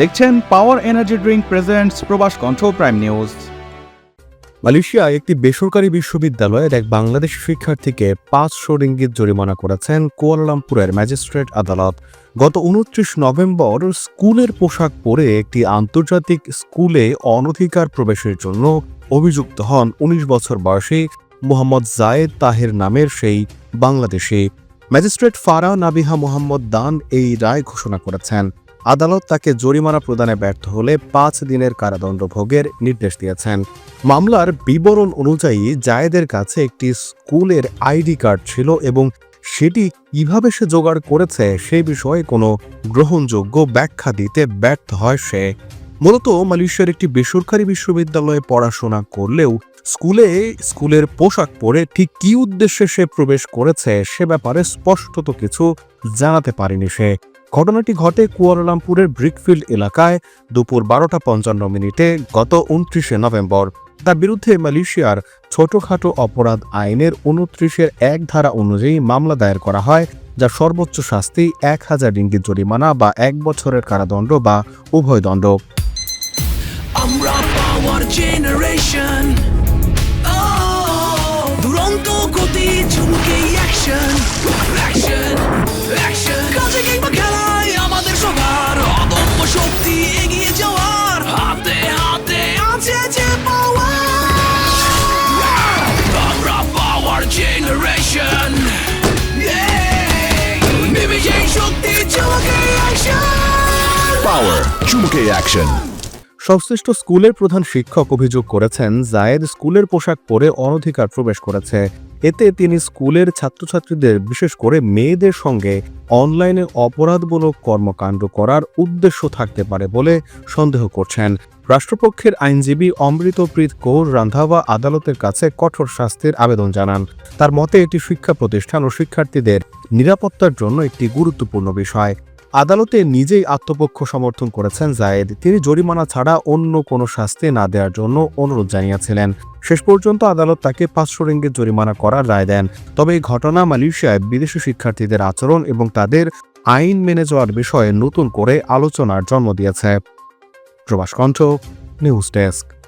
দেখছেন power energy drink presents প্রবাস কণ্ঠ প্রাইম নিউজ মালয়েশিয়ায় একটি বেসরকারি বিশ্ববিদ্যালয়ের এক বাংলাদেশি শিক্ষার্থীকে পাঁচশো রিঙ্গিত জরিমানা করেছেন কুয়ালালামপুরের ম্যাজিস্ট্রেট আদালত। গত উনত্রিশ নভেম্বর স্কুলের পোশাক পরে একটি আন্তর্জাতিক স্কুলে অনধিকার প্রবেশের জন্য অভিযুক্ত হন ১৯ বছর বয়সী মোহাম্মদ জায়েদ তাহের নামের সেই বাংলাদেশি। ম্যাজিস্ট্রেট ফারা নাবিহা মোহাম্মদ দান এই রায় ঘোষণা করেছেন। আদালত তাকে জরিমানা প্রদানে ব্যর্থ হলে পাঁচ দিনের কারাদণ্ড ভোগের নির্দেশ দিয়েছেন। মামলার বিবরণ অনুযায়ী জায়েদের কাছে একটি স্কুলের আইডি কার্ড ছিল এবং সেটি কীভাবে সে জোগাড় করেছে সে বিষয়ে কোনো গ্রহণযোগ্য ব্যাখ্যা দিতে ব্যর্থ হয় সে। মূলত মালয়েশিয়ার একটি বেসরকারি বিশ্ববিদ্যালয়ে পড়াশোনা করলেও স্কুলে, স্কুলের পোশাক পরে ঠিক কী উদ্দেশ্যে সে প্রবেশ করেছে সে ব্যাপারে স্পষ্টত কিছু জানাতে পারেনি সে। ঘটনাটি ঘটে কুয়ালালামপুরের ব্রিকফিল্ড এলাকায় দুপুর বারোটা পঞ্চান্ন মিনিটে গত উনত্রিশে নভেম্বর। তার বিরুদ্ধে মালয়েশিয়ার ছোটখাটো অপরাধ আইনের উনত্রিশের এক ধারা অনুযায়ী মামলা দায়ের করা হয়, যা সর্বোচ্চ শাস্তি এক হাজার রিঙ্গিত জরিমানা বা এক বছরের কারাদণ্ড বা উভয় দণ্ড। দুরন্ত গতি অ্যাকশন অ্যাকশন চুমকে অ্যাকশন সংশ্লিষ্ট স্কুলের প্রধান শিক্ষক অভিযোগ করেছেন, জায়েদ স্কুলের পোশাক পরে অনধিকার প্রবেশ করেছে। এতে তিনি স্কুলের ছাত্রছাত্রীদের, বিশেষ করে মেয়েদের সঙ্গে অনলাইনে অপরাধমূলক কর্মকাণ্ড করার উদ্দেশ্য থাকতে পারে বলে সন্দেহ করছেন। রাষ্ট্রপক্ষের আইনজীবী অমৃতপ্রীত কৌর রান্ধাওয়া আদালতের কাছে কঠোর শাস্তির আবেদন জানান। তার মতে, এটি শিক্ষা প্রতিষ্ঠান ও শিক্ষার্থীদের নিরাপত্তার জন্য একটি গুরুত্বপূর্ণ বিষয়। আদালতে নিজেই আত্মপক্ষ সমর্থন করেছেন জায়েদ। তিনি জরিমানা ছাড়া অন্য কোনো শাস্তি না দেওয়ার জন্য অনুরোধ জানিয়েছিলেন। শেষ পর্যন্ত আদালত তাকে পাঁচশো রিঙ্গিত জরিমানা করার রায় দেন। তবে এই ঘটনা মালয়েশিয়ায় বিদেশি শিক্ষার্থীদের আচরণ এবং তাদের আইন মেনে যাওয়ার বিষয়ে নতুন করে আলোচনার জন্ম দিয়েছে। প্রবাস কণ্ঠ, নিউজ ডেস্ক।